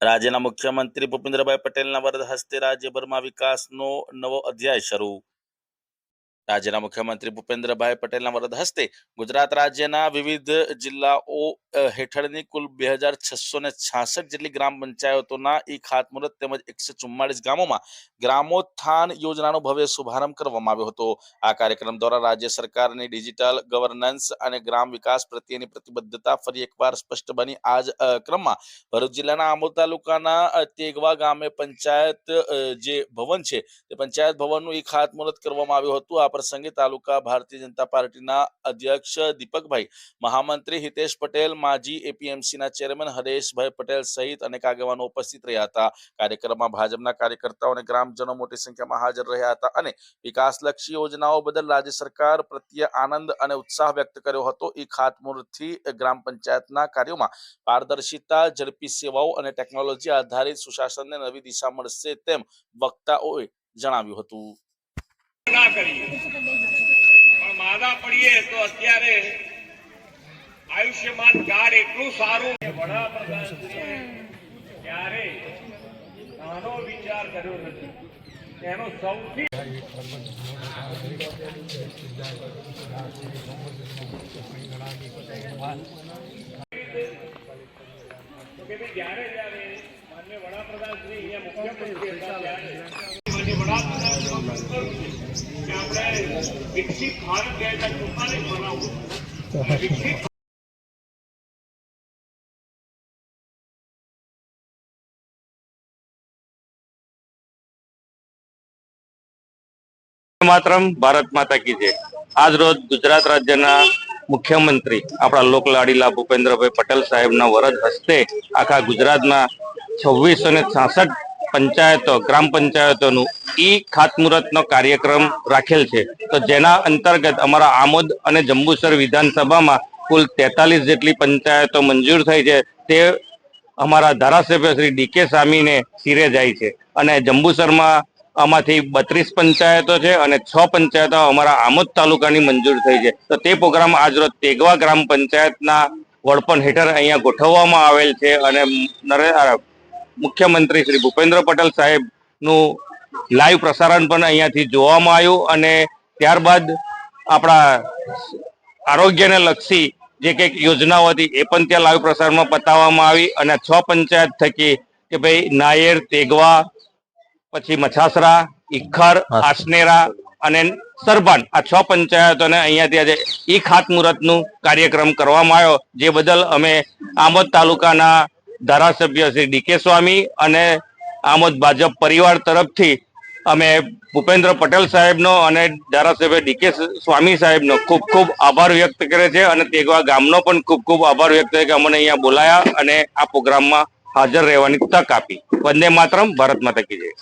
રાજ્યના મુખ્યમંત્રી ભૂપેન્દ્રભાઈ પટેલના વરદ હસ્તે રાજ્યભરમાં વિકાસનો નવો અધ્યાય શરૂ. રાજ્યના મુખ્યમંત્રી ભૂપેન્દ્રભાઈ પટેલના વરદ હસ્તે ગુજરાત રાજ્યના વિવિધ જિલ્લાઓ હેઠળની કુલ બે હજાર છસો ને છાસઠ જેટલી ગ્રામ પંચાયતોના ઈ ખાતમુહૂર્ત તેમજ એકસો ચુમ્માળીસ ગામોમાં ગ્રામોત્થાન યોજનાનો ભવ્ય શુભારંભ કરવામાં આવ્યો હતો. આ કાર્યક્રમ દ્વારા રાજ્ય સરકારની ડિજિટલ ગવર્નન્સ અને ગ્રામ વિકાસ પ્રત્યેની પ્રતિબદ્ધતા ફરી એકવાર સ્પષ્ટ બની. આ જ ક્રમમાં ભરૂચ જિલ્લાના આમોદ તાલુકાના તેગવા ગામે પંચાયત જે ભવન છે તે પંચાયત ભવનનું ઈ ખાતમુહૂર્ત કરવામાં આવ્યું હતું. આ પ્રસંગે તાલુકા ભારતીય જનતા પાર્ટીના અધ્યક્ષ દીપકભાઈ, મહામંત્રી હિતેશ પટેલ, માજી એપીએમસીના ચેરમેન હરેશભાઈ પટેલ સહિત અનેક આગેવાનો ઉપસ્થિત રહ્યા હતા. કાર્યક્રમમાં ભાજપના કાર્યકર્તાઓ અને ગ્રામજનો મોટી સંખ્યામાં હાજર રહ્યા હતા અને વિકાસલક્ષી યોજનાઓ બદલ રાજ્ય સરકાર પ્રત્યે આનંદ અને ઉત્સાહ વ્યક્ત કર્યો હતો. એ ખાતમુહૂર્તથી ગ્રામ પંચાયતના કાર્યોમાં પારદર્શિતા, ઝડપી સેવાઓ અને ટેકનોલોજી આધારિત સુશાસનને નવી દિશા મળશે તેમ વક્તાઓએ જણાવ્યું હતું. ના કરીએ. પણ માદા પડીએ તો અત્યારે આયુષ્યમાન કાર્ડ એટલું સારું વિચાર કર્યો એનો સૌથી જયારે જ્યારે વડાપ્રધાન માન્ય વડાપ્રધાનશ્રી અહીંયા મુખ્યમંત્રી હતા ત્યારે માન્ય વડાપ્રધાનશ્રીનો સંકલ્પ છે કે આપણે વિકસિત ભારત માતા કી જય. આજ રોજ ગુજરાત રાજ્યના મુખ્યમંત્રી આપણા લોકલાડીલા ભૂપેન્દ્રભાઈ પટેલ સાહેબના વરદ હસ્તે આખા ગુજરાતના છવ્વીસો ને છાસઠ પંચાયતો, ગ્રામ પંચાયતોનું ઈ ખાતમુહૂર્તનો કાર્યક્રમ રાખેલ છે. તો જેના અંતર્ગત અમારા આમોદ અને જંબુસર વિધાનસભામાં કુલ તેતાલીસ જેટલી પંચાયતો મંજૂર થઈ છે. તે અમારા ધારાસભ્ય શ્રી ડીકે સામીને શિરે જાય છે. અને જંબુસરમાં આમાંથી બત્રીસ પંચાયતો છે અને છ પંચાયતો અમારા આમોદ તાલુકાની મંજૂર થઈ છે. તો તે પ્રોગ્રામ આજરોજ તેગવા ગ્રામ પંચાયતના વડપણ હેઠળ અહીંયા ગોઠવવામાં આવેલ છે અને મુખ્યમંત્રી શ્રી ભૂપેન્દ્ર પટેલ સાહેબનું લાઈવ પ્રસારણ પણ અહીંયાથી જોવામાં આવ્યું અને ત્યારબાદ આપણા આરોગ્યને લક્ષી જે કંઈક યોજનાઓ હતી એ પણ ત્યાં લાઈવ પ્રસારમાં બતાવવામાં આવી અને છ પંચાયત થકી કે ભાઈ નાયર તેગવા પછી મછાસરા ઇખર આસનેરા અને સરબાન આ છ પંચાયતોને અહીંયાથી આજે ઈ ખાતમુહૂર્તનું કાર્યક્રમ કરવામાં આવ્યો. જે બદલ અમે આમોદ તાલુકાના ધારાસભ્ય શ્રી ડીકે સ્વામી અને આમોદ ભાજપ પરિવાર તરફથી અમે ભૂપેન્દ્ર પટેલ સાહેબનો અને ધારાસભ્ય ડીકે સ્વામી સાહેબનો ખૂબ ખૂબ આભાર વ્યક્ત કરે છે અને તેગવા ગામનો પણ ખૂબ ખૂબ આભાર વ્યક્ત કરે કે અમને અહીંયા બોલાયા અને આ પ્રોગ્રામમાં હાજર રહેવાની તક આપી. વંદે માતરમ, ભારત માતા કી